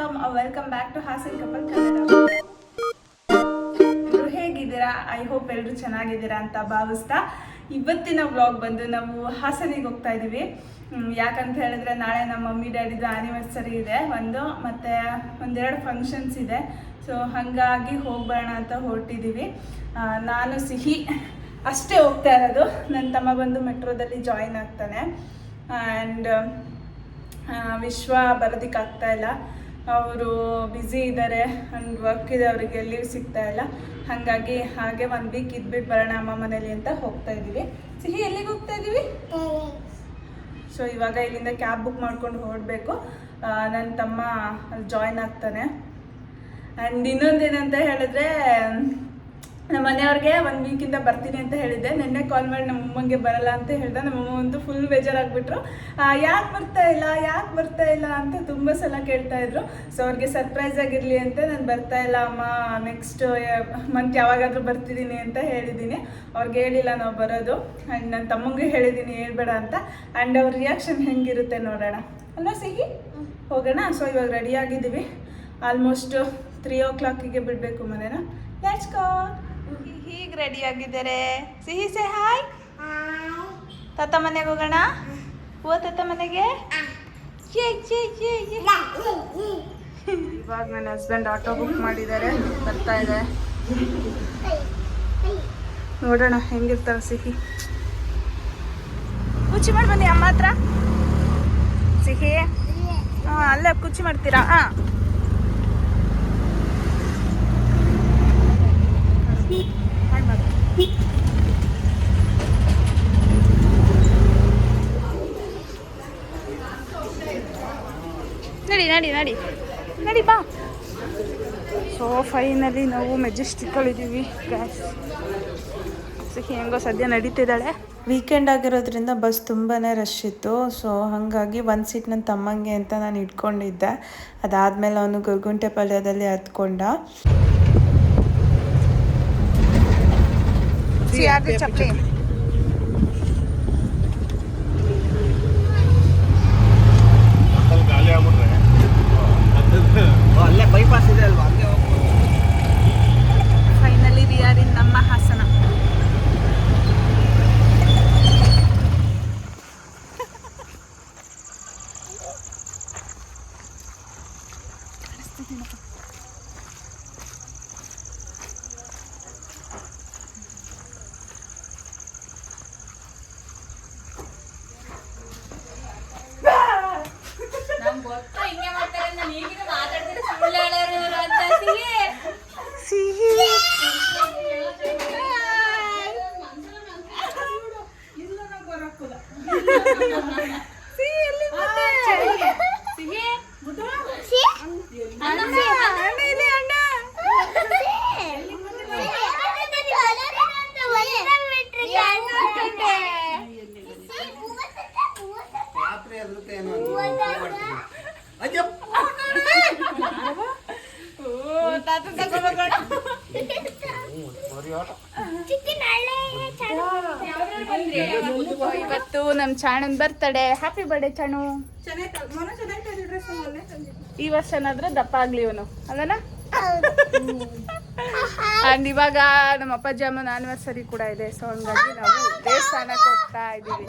Welcome welcome back to Hassan couple Kannada ಹೇಗಿದ್ದೀರಾ? I hope ಎಲ್ಲರೂ ಚೆನ್ನಾಗಿದ್ದೀರಾ ಅಂತ ಭಾವಿಸ್ತಾ ಇವತ್ತಿನ ವ್ಲಾಗ್ ಬಂದು ನಾವು ಹಾಸನಿಗೆ ಹೋಗ್ತಾ ಇದ್ದೀವಿ ಯಾಕಂತ ಹೇಳಿದ್ರೆ ನಾಳೆ ನಮ್ಮ ಮಮ್ಮಿ, ಡ್ಯಾಡಿದು ಆ್ಯನಿವರ್ಸರಿ ಇದೆ ಒಂದು, ಮತ್ತು ಒಂದೆರಡು ಫಂಕ್ಷನ್ಸ್ ಇದೆ. ಸೊ ಹಾಗಾಗಿ ಹೋಗ್ಬರೋಣ ಅಂತ ಹೊರಟಿದ್ದೀವಿ ನಾನು ಸಿಹಿ ಅಷ್ಟೇ ಹೋಗ್ತಾ ಇರೋದು. ನನ್ನ ತಮ್ಮ ಬಂದು ಮೆಟ್ರೋದಲ್ಲಿ ಜಾಯಿನ್ ಆಗ್ತಾನೆ. ಆ್ಯಂಡ್ ವಿಶ್ವ ಬರೋದಕ್ಕಾಗ್ತಾ ಇಲ್ಲ. ಅವರು ಬ್ಯುಸಿ ಇದ್ದಾರೆ. ಆ್ಯಂಡ್ ವರ್ಕ್ ಇದೆ ಅವರಿಗೆ ಲೀವ್ ಸಿಗ್ತಾ ಇಲ್ಲ. ಹಾಗಾಗಿ ಹಾಗೆ ಒಂದು ವೀಕ್ ಇದ್ಬಿಟ್ಟು ಬರೋಣ ಅಮ್ಮ ಮನೇಲಿ ಅಂತ ಹೋಗ್ತಾ ಇದ್ದೀವಿ. ಸಿಹಿ ಎಲ್ಲಿಗೆ ಹೋಗ್ತಾ ಇದ್ದೀವಿ? ಸೊ ಇವಾಗ ಇಲ್ಲಿಂದ ಕ್ಯಾಬ್ ಬುಕ್ ಮಾಡ್ಕೊಂಡು ಹೊರಡಬೇಕು. ನನ್ನ ತಮ್ಮ ಅಲ್ಲಿ ಜಾಯ್ನ್ ಆಗ್ತಾನೆ. ಆ್ಯಂಡ್ ಇನ್ನೊಂದೇನಂತ ಹೇಳಿದ್ರೆ ನಮ್ಮ ಮನೆಯವ್ರಿಗೆ ಒಂದು ವೀಕಿಂದ ಬರ್ತೀನಿ ಅಂತ ಹೇಳಿದ್ದೆ. ನಿನ್ನೆ ಕಾಲ್ ಮಾಡಿ ನಮ್ಮ ಅಮ್ಮಂಗೆ ಬರಲ್ಲ ಅಂತ ಹೇಳ್ದೆ. ನಮ್ಮ ಅಮ್ಮ ಅಂತೂ ಫುಲ್ ಬೇಜಾರಾಗ್ಬಿಟ್ರು. ಯಾಕೆ ಬರ್ತಾ ಇಲ್ಲ? ಯಾಕೆ ಬರ್ತಾ ಇಲ್ಲ ಅಂತ ತುಂಬ ಸಲ ಕೇಳ್ತಾ ಇದ್ರು. ಸೊ ಅವ್ರಿಗೆ ಸರ್ಪ್ರೈಸ್ ಆಗಿರಲಿ ಅಂತ ನಾನು ಬರ್ತಾ ಇಲ್ಲ ಅಮ್ಮ. ನೆಕ್ಸ್ಟ್ ಮಂತ್ ಯಾವಾಗಾದರೂ ಬರ್ತಿದ್ದೀನಿ ಅಂತ ಹೇಳಿದ್ದೀನಿ. ಅವ್ರಿಗೆ ಹೇಳಿಲ್ಲ ನಾವು ಬರೋದು. ಆ್ಯಂಡ್ ನನ್ನ ತಮ್ಮಂಗೆ ಹೇಳಿದ್ದೀನಿ, ಹೇಳ್ಬೇಡ ಅಂತ. ಆ್ಯಂಡ್ ಅವ್ರ ರಿಯಾಕ್ಷನ್ ಹೆಂಗಿರುತ್ತೆ ನೋಡೋಣ. ಅಲ್ಲ ಸಿಹಿ? ಹೋಗೋಣ. ಸೊ ಇವಾಗ ರೆಡಿ ಆಗಿದ್ದೀವಿ. ಆಲ್ಮೋಸ್ಟ್ ತ್ರೀ ಓ ಕ್ಲಾಕಿಗೆ ಬಿಡಬೇಕು ಮನೇನ. ಲೆಟ್ಸ್ ಗೋ ಹೀಗೆ ರೆಡಿ ಆಗಿದ್ದಾರೆ? ಸಿಹಿ ಸೆ ಹಾಯ್. ತಾತ ಮನೆಗೆ ಹೋಗೋಣ? ಓ ತಾತ ಮನೆಗೆ. ಇವಾಗ ನನ್ನ ಹಸ್ಬೆಂಡ್ ಆಟೋ ಬುಕ್ ಮಾಡಿದ್ದಾರೆ. ಬರ್ತಾ ಇದೆ. ನೋಡೋಣ ಹೆಂಗಿರ್ತಾರೆ ಸಿಹಿ. ಕುಚ್ಚಿ ಮಾಡಿ ಬನ್ನಿ ಅಮ್ಮ ಹತ್ರ. ಸಿಹಿ. ಹಾಂ ಅಲ್ಲೇ ಕುಚ್ಚಿ ಮಾಡ್ತೀರಾ? ಹಾಂ. ನಡಿ ನಡಿ. ನಡಿ ಬಾ. ಸೊ ಫೈನಲಿ ನಾವು ಮೆಜೆಸ್ಟಿಕ್ಕಲ್ಲಿದ್ದೀವಿ ಗ್ಯಾಸ್ ಹೆಂಗೋ ಸದ್ಯ ನಡೀತಿದ್ದಾಳೆ. ವೀಕೆಂಡ್ ಆಗಿರೋದ್ರಿಂದ ಬಸ್ ತುಂಬಾ ರಶ್ ಇತ್ತು. ಸೊ ಹಾಗಾಗಿ ಒಂದು ಸೀಟ್ ನನ್ನ ತಮ್ಮಂಗೆ ಅಂತ ನಾನು ಇಟ್ಕೊಂಡಿದ್ದೆ. ಅದಾದಮೇಲೆ ಅವನು ಗುರುಗುಂಟೆ ಪಾಳ್ಯದಲ್ಲಿ ಹತ್ಕೊಂಡ. ಚಪ್ಪಲಿ. てなかった。ಇವತ್ತು ನಮ್ಮ ಚಾಣನ್ ಬರ್ತಡೆ ಹ್ಯಾಪಿ ಬರ್ಡೇ ಚಾಣು. ಈ ವರ್ಷನಾದ್ರೆ ದಪ್ಪ ಆಗ್ಲಿ ಇವನು. ಅಲ್ಲನ? ಅಂಡ್ ಇವಾಗ ನಮ್ಮ ಅಪ್ಪಾಜಿ ಅಮ್ಮನ ಆನಿವರ್ಸರಿ ಕೂಡ ಇದೆ. ಸೊ ಹಂಗಾಗಿ ನಾವು ದೇವಸ್ಥಾನಕ್ಕೆ ಹೋಗ್ತಾ ಇದ್ದೀವಿ.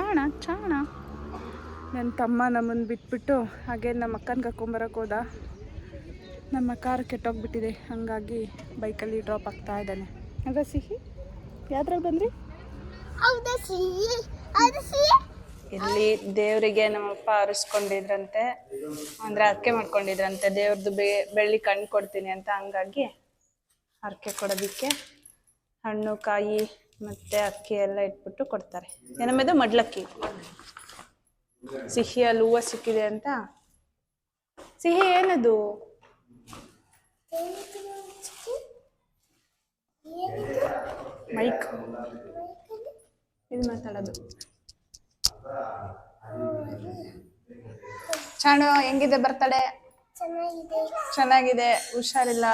ಚಾಣ ಚಾಣ. ನನ್ನ ತಮ್ಮ ನಮ್ಮನ್ನು ಬಿಟ್ಬಿಟ್ಟು ಹಾಗೆ ನಮ್ಮ ಅಕ್ಕನ ಕರ್ಕೊಂಬರಕ್ಕೆ ಹೋದ. ನಮ್ಮ ಕಾರ್ ಕೆಟ್ಟೋಗ್ಬಿಟ್ಟಿದೆ ಹಾಗಾಗಿ ಬೈಕಲ್ಲಿ ಡ್ರಾಪ್ ಆಗ್ತಾ ಇದ್ದಾನೆ. ಅದ ಸಿಹಿ? ಯಾವ್ದ್ರಲ್ಲಿ ಬಂದ್ರಿ? ಇಲ್ಲಿ ದೇವರಿಗೆ ನಮ್ಮಪ್ಪ ಅರಸ್ಕೊಂಡಿದ್ರಂತೆ ಅಂದ್ರೆ ಹರಕೆ ಮಾಡ್ಕೊಂಡಿದ್ರಂತೆ. ದೇವ್ರದ್ದು ಬೆ ಬೆಳ್ಳಿ ಕಣ್ಣು ಕೊಡ್ತೀನಿ ಅಂತ. ಹಂಗಾಗಿ ಹರಕೆ ಕೊಡೋದಿಕ್ಕೆ ಹಣ್ಣು ಕಾಯಿ ಮತ್ತೆ ಅಕ್ಕಿ ಎಲ್ಲ ಇಟ್ಬಿಟ್ಟು ಕೊಡ್ತಾರೆ. ಏನಮ್ಮದು ಮಡ್ಲಕ್ಕಿ. ಸಿಹಿ ಅಲ್ಲಿ ಹೂವು ಸಿಕ್ಕಿದೆ ಅಂತ? ಸಿಹಿ ಏನದು? ಮೈಕ್. ಇದು ಮಾತಾಡೋದು. ಚಾಣು ಹೆಂಗಿದೆ? ಬರ್ತಡೆ? ಚೆನ್ನಾಗಿದೆ. ಹುಷಾರಿಲ್ಲ.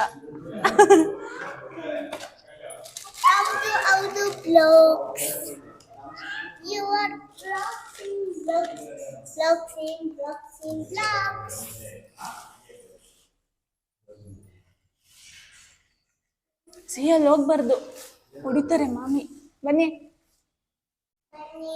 ಹೌದು blogs you are blogging blogging blogging blogs ಸಿಹಿಯಲ್ಲಿ ಹೋಗ್ಬಾರ್ದು ಹೊಡಿತಾರೆ ಮಾಮಿ. ಬನ್ನಿ. ಬನ್ನಿ.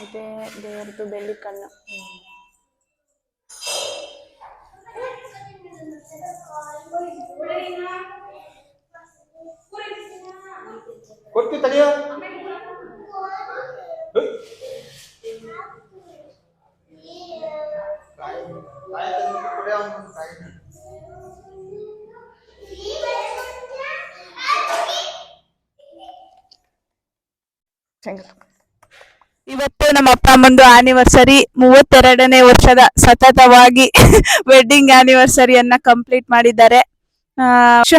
ಸೀಸೆ ಹಾಯ್ ಇದೆ ದೇವ್ರದ್ದು ಬೆಳ್ಳಿ ಕಣ್ಣು ಕೊಡ್ತಿ ತಡಿಯೋ ಇವತ್ತು ನಮ್ಮ ಅಪ್ಪ ಅಮ್ಮಂದು ಆನಿವರ್ಸರಿ ಮೂವತ್ತೆರಡನೇ ವರ್ಷದ ಸತತವಾಗಿ ವೆಡ್ಡಿಂಗ್ ಆನಿವರ್ಸರಿಯನ್ನ ಕಂಪ್ಲೀಟ್ ಮಾಡಿದ್ದಾರೆ.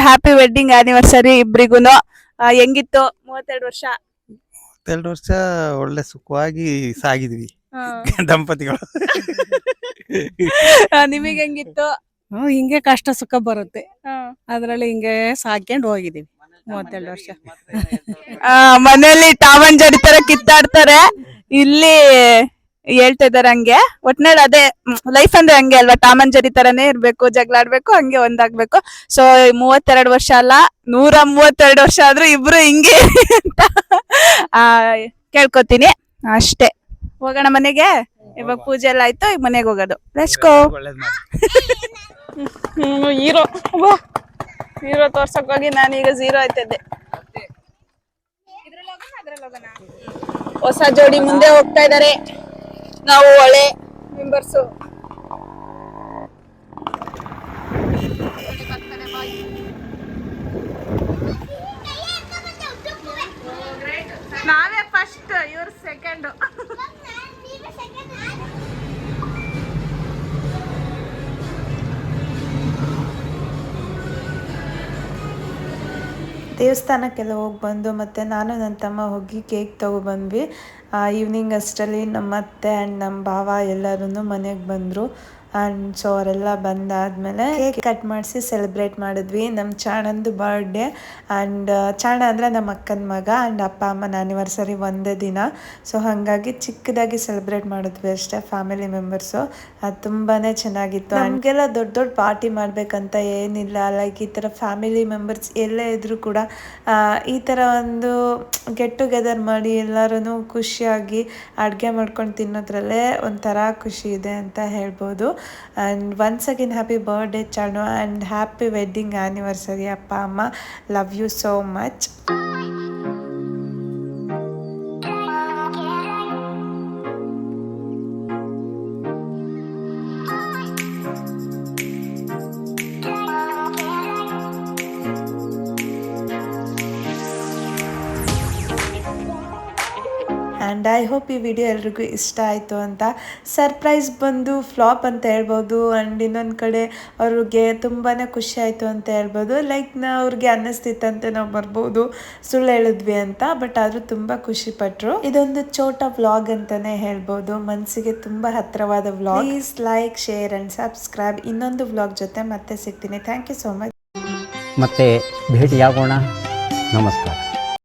ಹ್ಯಾಪಿ ವೆಡ್ಡಿಂಗ್ ಆನಿವರ್ಸರಿ ಇಬ್ರಿಗೂ ಹೆಂಗಿತ್ತು ಮೂವತ್ತೆರಡು ವರ್ಷ? ಮೂವತ್ತೆರಡು ವರ್ಷ ಒಳ್ಳೆ ಸುಖವಾಗಿ ಸಾಗಿದ್ವಿ. ದಂಪತಿಗಳು. ನಿಮಗೆ ಹೆಂಗಿತ್ತು? ಹ್ಮ್, ಹಿಂಗೆ ಕಷ್ಟ ಸುಖ ಬರುತ್ತೆ. ಅದರಲ್ಲಿ ಹಿಂಗೆ ಸಾಕೊಂಡು ಹೋಗಿದೀವಿ. ಮೂವತ್ತೆರಡು ವರ್ಷ. ಮನೆಯಲ್ಲಿ ಮನೇಲಿ ಟಾಮನ್ ಜರಿ ತರ ಕಿತ್ತಾಡ್ತಾರೆ. ಇಲ್ಲಿ ಹೇಳ್ತಾ ಇದಾರೆ ಹಂಗೆ. ಒಟ್ನಲ್ಲಿ ಅದೇ ಲೈಫ್ ಅಂದ್ರೆ ಹಂಗೆ ಅಲ್ವಾ? ಟಾಮನ್ ಜರಿ ತರನೇ ಇರ್ಬೇಕು ಜಗಳಾಡ್ಬೇಕು ಹಂಗೆ ಒಂದಾಗ್ಬೇಕು. ಸೊ ಮೂವತ್ತೆರಡು ವರ್ಷ ಅಲ್ಲ ನೂರ ಮೂವತ್ತೆರಡು ವರ್ಷ ಆದ್ರೂ ಇಬ್ರು ಹಿಂಗೆ ಅಂತ ಆ, ಕೇಳ್ಕೊತೀನಿ. ಅಷ್ಟೇ. ಹೋಗೋಣ ಮನೆಗೆ? ಇವಾಗ ಪೂಜೆ ಎಲ್ಲ ಆಯ್ತು ಈಗ ಮನೆಗೆ ಹೋಗೋದು. ಮಾಡಿ. ಹೀರೋ. ಹೀರೋ ತೋರ್ಸಕ್ ಹೋಗಿ ನಾನೀಗ ಝೀರೋ ಆಯ್ತಿದ್ದೆ ಹೊಸ ಜೋಡಿ ಮುಂದೆ ಹೋಗ್ತಾ ಇದಾರೆ ನಾವು ಒಳ್ಳೆ ಮೆಂಬರ್ಸು ದೇವಸ್ಥಾನಕ್ಕೆಲ್ಲ ಹೋಗಿ ಬಂದು ಮತ್ತು ನಾನು ನನ್ನ ತಮ್ಮ ಹೋಗಿ ಕೇಕ್ ತೊಗೊಬಂದ್ವಿ. ಈವ್ನಿಂಗ್ ಅಷ್ಟರಲ್ಲಿ ನಮ್ಮ ಅತ್ತೆ ಆ್ಯಂಡ್ ನಮ್ಮ ಭಾವ ಎಲ್ಲರೂ ಮನೆಗೆ ಬಂದರು. ಆ್ಯಂಡ್ ಸೊ ಅವರೆಲ್ಲ ಬಂದಾದಮೇಲೆ ಕೇಕ್ ಕಟ್ ಮಾಡಿಸಿ ಸೆಲೆಬ್ರೇಟ್ ಮಾಡಿದ್ವಿ. ನಮ್ಮ ಚಾಣಂದು ಬರ್ಡೇ ಆ್ಯಂಡ್ ಚಾಣ ಅಂದರೆ ನಮ್ಮ ಅಕ್ಕನ ಮಗ ಆ್ಯಂಡ್ ಅಪ್ಪ ಅಮ್ಮನ ಆ್ಯನಿವರ್ಸರಿ ಒಂದೇ ದಿನ. ಸೊ ಹಾಗಾಗಿ ಚಿಕ್ಕದಾಗಿ ಸೆಲೆಬ್ರೇಟ್ ಮಾಡಿದ್ವಿ ಅಷ್ಟೇ ಫ್ಯಾಮಿಲಿ ಮೆಂಬರ್ಸು ಅದು ತುಂಬಾ ಚೆನ್ನಾಗಿತ್ತು. ನಮಗೆಲ್ಲ ದೊಡ್ಡ ದೊಡ್ಡ ಪಾರ್ಟಿ ಮಾಡಬೇಕಂತ ಏನಿಲ್ಲ. ಲೈಕ್ ಈ ಥರ ಫ್ಯಾಮಿಲಿ ಮೆಂಬರ್ಸ್ ಎಲ್ಲೇ ಇದ್ದರೂ ಕೂಡ ಈ ಥರ ಒಂದು ಗೆಟ್ ಟುಗೆದರ್ ಮಾಡಿ ಎಲ್ಲರೂ ಖುಷಿಯಾಗಿ ಅಡುಗೆ ಮಾಡ್ಕೊಂಡು ತಿನ್ನೋದ್ರಲ್ಲೇ ಒಂಥರ ಖುಷಿ ಇದೆ ಅಂತ ಹೇಳ್ಬೋದು. And once again happy birthday Chaanu and happy wedding anniversary ಅಪ್ಪ ಅಮ್ಮ love you so much and I hope ಈ ವಿಡಿಯೋ ಎಲ್ರಿಗೂ ಇಷ್ಟ ಆಯಿತು ಅಂತ ಸರ್ಪ್ರೈಸ್ ಬಂದು ಫ್ಲಾಪ್ ಅಂತ ಹೇಳ್ಬೋದು. ಆ್ಯಂಡ್ ಇನ್ನೊಂದು ಕಡೆ ಅವ್ರಿಗೆ ತುಂಬಾ ಖುಷಿ ಆಯಿತು ಅಂತ ಹೇಳ್ಬೋದು. ಲೈಕ್ ನಾ ಅವ್ರಿಗೆ ಅನ್ನಿಸ್ತಿತ್ತಂತೆ ನಾವು ಬರ್ಬೋದು. ಸುಳ್ಳು ಹೇಳಿದ್ವಿ ಅಂತ. ಬಟ್ ಆದರೂ ತುಂಬ ಖುಷಿಪಟ್ಟರು ಇದೊಂದು ಚೋಟ ವ್ಲಾಗ್ ಅಂತಲೇ ಹೇಳ್ಬೋದು. ಮನಸ್ಸಿಗೆ ತುಂಬ ಹತ್ತಿರವಾದ vlog please like share and subscribe ಇನ್ನೊಂದು ವ್ಲಾಗ್ ಜೊತೆ ಮತ್ತೆ ಸಿಗ್ತೀನಿ. ಥ್ಯಾಂಕ್ ಯು ಸೋ ಮಚ್ ಮತ್ತೆ ಭೇಟಿಯಾಗೋಣ. ನಮಸ್ಕಾರ.